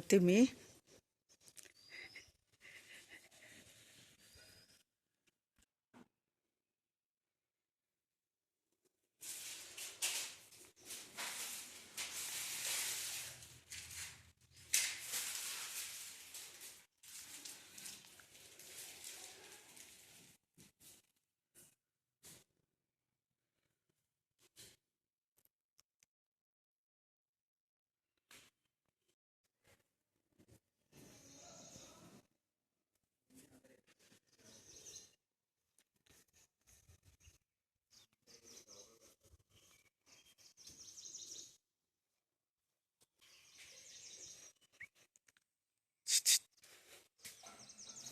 तर देवघरात जाते मी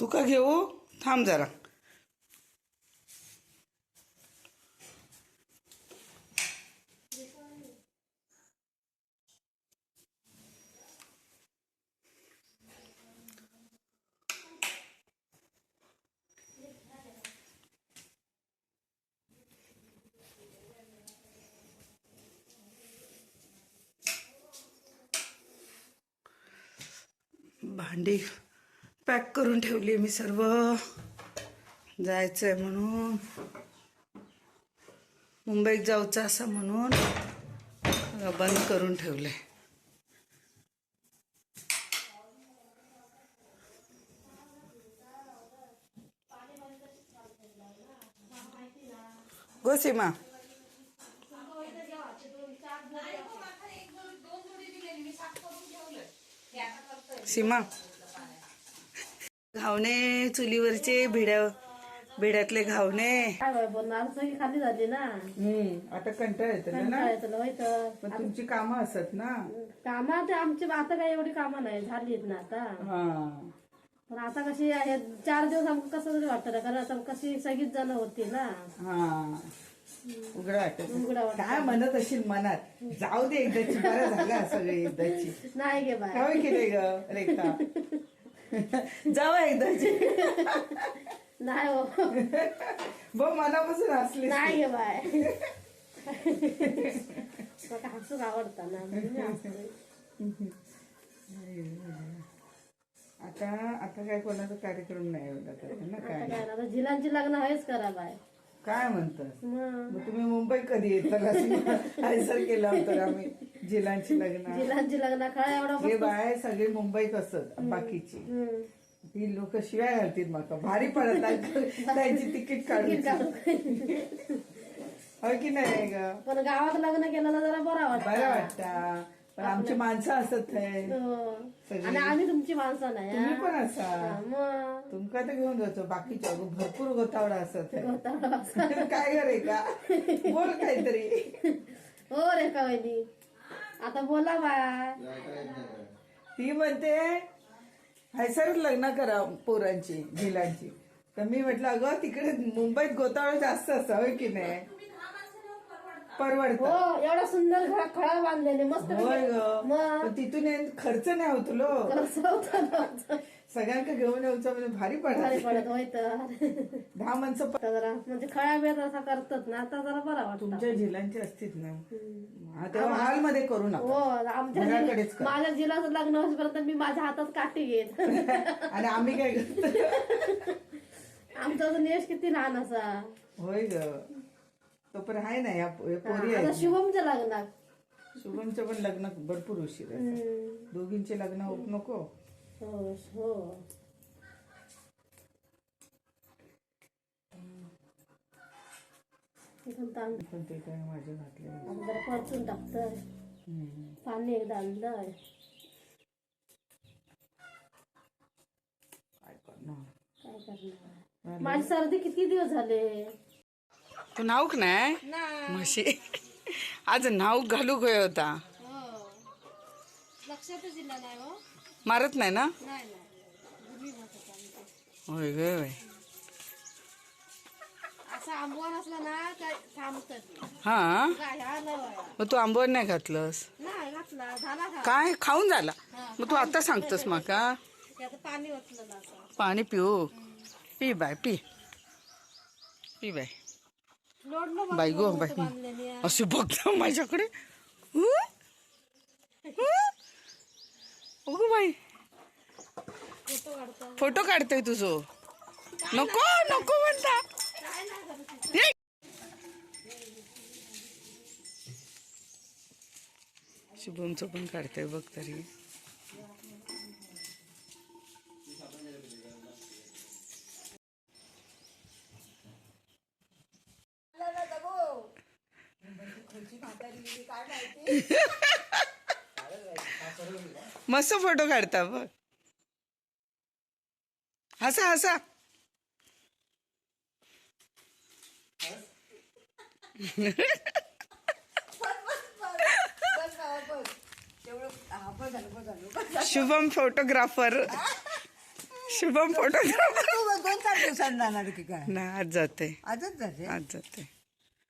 तू का घेऊ? थांब जरा. भांडी पॅक करून ठेवली मी सर्व. जायचं आहे म्हणून. मुंबईत जाऊचं असं म्हणून बंद करून ठेवले गो सीमा सीमा. घावणे चुलीवरचे भिड्या भिड्यातले घावणे. काय खाली झाली ना. आता कंटाळ येतो काय माहीत पण तुमची कामं असत ना? कामात आमची आता काही एवढी कामं नाही झालीत ना आता. हा. पण आता कशी आहे चार दिवस आमचं कसं तरी वाटतं ना कारण आता कशी सगळीच जण होती ना. हा. उघडा वाटत. उघडा वाटत. काय म्हणत असेल मनात? जाऊ दे एकदाची बरं झालं सगळे एकदाची. नाही गे बाय काय ग रेखा? जाऊ एकदाची नाही हो. बघ मनापासून हसली नाही गे बाय. मला हसूक आवडतं ना म्हणून मी हसते. आता आता काय कोणाचा कार्यक्रम नाही एवढा तर ना आता काय काय ना, आता झिलांची लग्न आहेच करा बाय. काय म्हणतात मग तुम्ही मुंबई कधी येतात आयसर केला होता आम्ही जिलांची लग्न. झिलांची लग्न काय एवढा हे बाय सगळे मुंबईत असत बाकीची. ही लोक शिवाय घालतील माका भारी पडत त्यांची तिकीट काढून. होय की नाही ग? पण गावात लग्न केलं जरा बरं वाटतं. बरं वाटतं. पण आमची माणसं असत आहे. सगळी. आणि आम्ही तुमची माणसं नाही तुम्ही हा? पण असा. मग. तुमका तर घेऊन जातो बाकीच्या अगं भरपूर गोतावडा असत आहे. काय करे का? बोल काहीतरी. हो रे का वहिनी? आता बोला बा ती म्हणते हैसर लग्न करा पोरांची झिलांची तर मी म्हटलं अगं तिकडे मुंबईत गोतावळा जास्त असं होय की नाही? परवडत. हो एवढा सुंदर घरा खळा बांधलेले मस्त होय ग. मग? पण तिथून येऊन खर्च नाही होत लो. कसं होतं ना? सगळ्यांका घेऊन यायचं म्हणजे भारी भारी पडत पडत होय तर. दहा माणसं प- आता जरा म्हणजे खळा बेत असा करतात ना आता जरा बरा वाटतं. तुमच्या झिलांची असतील ना. हा, तेव्हा हॉलमध्ये करू हो नका आमच्या घराकडेच जिल्हा- कर. माझ्या जिल्ह्याचं लग्न होईपर्यंत मी माझ्या हातात काठी घेत आणि आम्ही काय करतो? आमचा यश किती लहान असा? होय ग. तो पण आहे ना या पो- या पोरी आता आहेत शुभमच्या लग्नात शुभमचं पण लग्न भरपूर उशीर आहे. हम्म. दोघींचे लग्न होत नको. हो हो. पण ते काय माझे घातले आता जरा परतून टाकतोय. हम्म. पाणी एकदा आणलंय. काय करणार? काय करणार? माझी सर्दी किती दिवस झाले? तू नाऊक नाही? म्हशी. आज नाऊक घालू गयो होता. नाही हो. मारत नाही ना. होय ग होय. हा. मग तू आंबवण नाही घातलंस? काय? खाऊन झाला. हा. मग तू आता सांगतोस माका. पाणी पिऊ. पी बाय पी. पी बाय. बाई गो बाई. असे बघ माझ्याकडे. हु? बाई. फोटो काढतो. फोटो काढतोय तुझो. नको नको म्हणता. शुभमचं पण काढतोय बघ तरी. मस्त फोटो काढता बघ. हसा हसा. शुभम फोटोग्राफर. शुभम फोटोग्राफर. दोन चार दिवसांनी आज जाते. आजच जाते? आज जाते.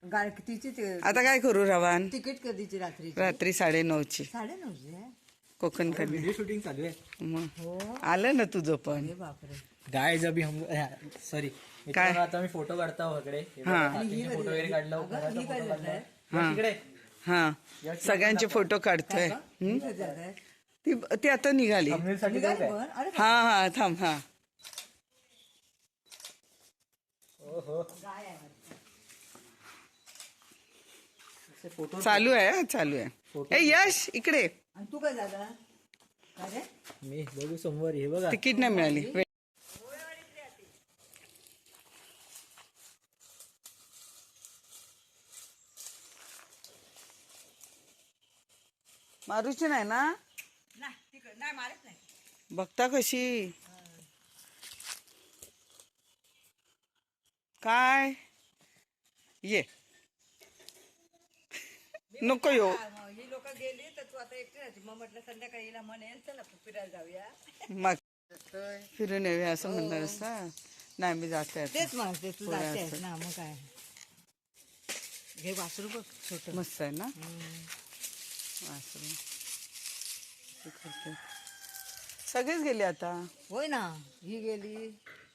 गाड कितीची ते- आता काय करू रवान? तिकीट कधीची रात्री? रात्री साडे नऊची साडे नऊची आहे? कोकण कन्या वीडियो शूटिंग चालू है मग आलं ना तुझं पण. बापरे. गाइस अभी हम सॉरी काय? आता मी फोटो काढता वगैरे हे हा. फोटो वगैरे काढला घराचा ही काढला. आहे? हा. हा. सगळ्यांचे फोटो काढतोय. ही आहे? ती ती आता निघाली. thumbnail साठी निघाली काय पण? अरे हा हा थांब हा. फोटो चालू आहे हा, चालू आहे. ए यश इकडे. आणि तू काय झाला काय रे? मी बघू समोर हे बघा. तिकीट नाही मिळाली. वे- मारूची नाही ना? नाही तिकडे नाही मारत नाही. बघता कशी? काय? ये. नको यो हा, ही लोक गेली तर तू आता एकटी राहते मग म्हटलं संध्याकाळी हिला म्हणेल चला फिरायला जाऊया. मग फिरून येऊया असं म्हणणार असता नाही मी जाते आता. तेच म्हणते तू जाते. ना मग काय? घे वासरू बघ छोट. मस्त आहे ना? वासरू. ते करते. सगळेच गेले आता? होय ना ही गेली.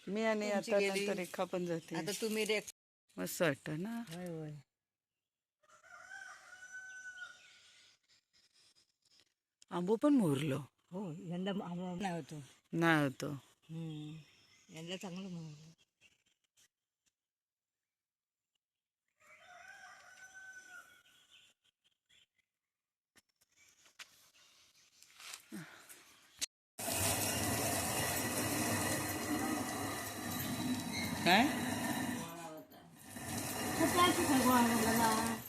मी आणि तुमची आता गेली. नंतर रेखा पण जाते. आता तुम्ही रे मस्त वाटतं ना? होय होय. आंबो पण मोरलो. हो यंदा आम्हाला नाही होतो. नाही होतो. यंदा चांगलं म्हणून काय?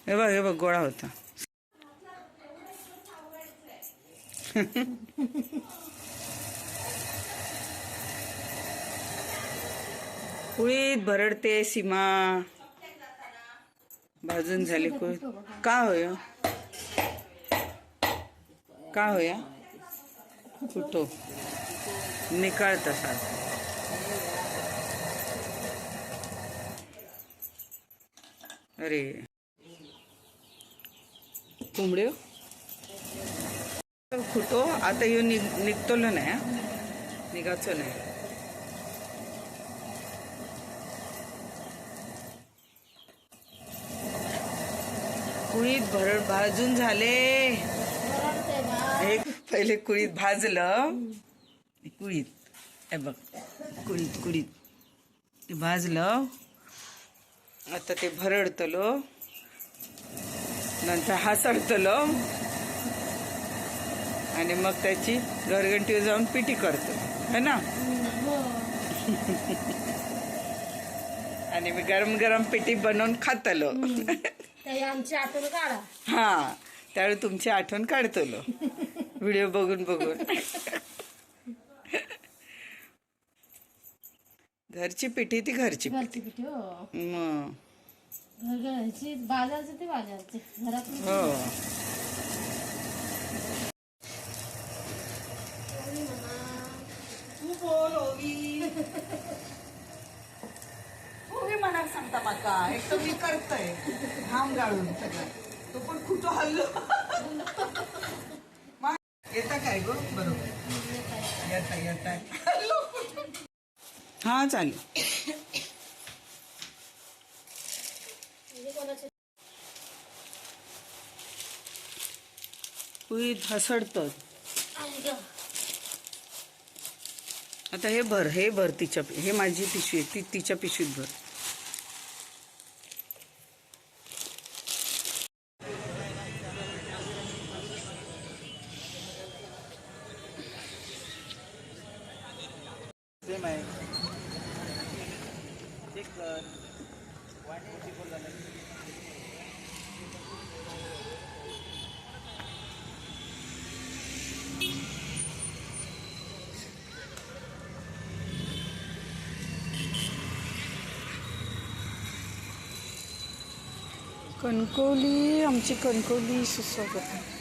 हे बघ हे बघ गोळा होता. कुळीत भरडते सीमा. भाजून झाली कुळीत. का होय? का होया? कुठो? निकाळ तसा अरे. कोंबड्यो? होतो आता ह्यो निघ निघतलो नाही निघाचो नाही कुळीत भरड भाजून झाले. हे पहिले कुळीत भाजलं. कुळीत. हे बघ. कुळीत कुळीत. ते भाजलं. आता ते भरडतलो. नंतर हासडतलो आणि मग त्याची घरघंटी जाऊन पिटी करतो. है ना. आणि मी गरम गरम पिठी बनवून खातलो. आमची आठवण काढा. हा त्यावेळी तुमची आठवण काढतलो. व्हिडिओ बघून बघून. घरची पिठी ती घरची पिठी. हो. मग. घरची बाजारची ते बाजारची. हो. एक तर मी करतय. घाम गाळून सगळं. तो पण कुठं हल्लो. येता काय गो? बरोबर. येता येता. हा चालेल. पुरी हसडतं आता हे भर हे भर तिच्या हे माझी पिशवी आहे. ती तिच्या पिशवीत भर. कणकवली आमची कणकवली सुस्वागत